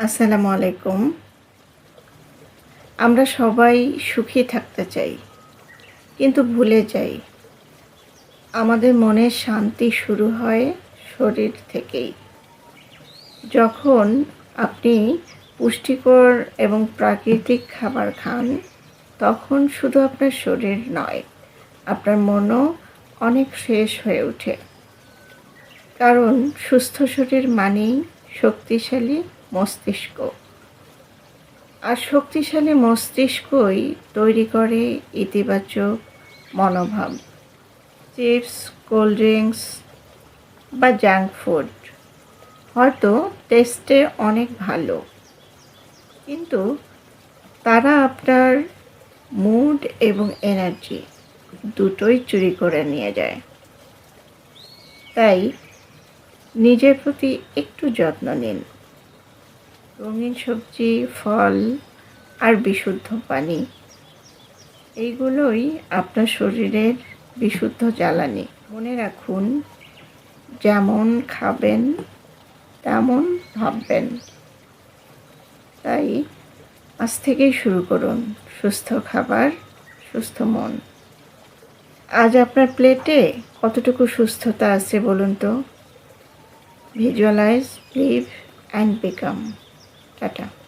আসসালামু আলাইকুম। আমরা সবাই সুখী থাকতে চাই, কিন্তু ভুলে যাই। আমাদের মনের শান্তি শুরু হয় শরীর থেকেই। যখন আপনি পুষ্টিকর এবং প্রাকৃতিক খাবার খান, তখন শুধু আপনার শরীর নয়, আপনার মনও অনেক ফ্রেশ হয়ে ওঠে। কারণ সুস্থ শরীর মানেই শক্তিশালী মস্তিষ্ক। আর শক্তিশালী মস্তিষ্কই তৈরি করে ইতিবাচক মনোভাব, চিপস, কোল্ড ড্রিঙ্কস বা জাঙ্ক ফুড। হয়তো টেস্টে অনেক ভালো, কিন্তু তারা আপনার মুড এবং এনার্জি দুটোই চুরি করে নিয়ে যায়। তাই নিজের প্রতি একটু যত্ন নিন। রঙিন সবজি, ফল আর বিশুদ্ধ পানি। এইগুলোই আপনার শরীরের বিশুদ্ধ জ্বালানি। মনে রাখুন, যেমন খাবেন, তেমন ভাববেন। তাই আজ থেকেই শুরু করুন। সুস্থ খাবার, সুস্থ মন। আজ আপনার প্লেটে কতটুকু সুস্থতা আছে বলুন তো? Visualise, live and become. Tata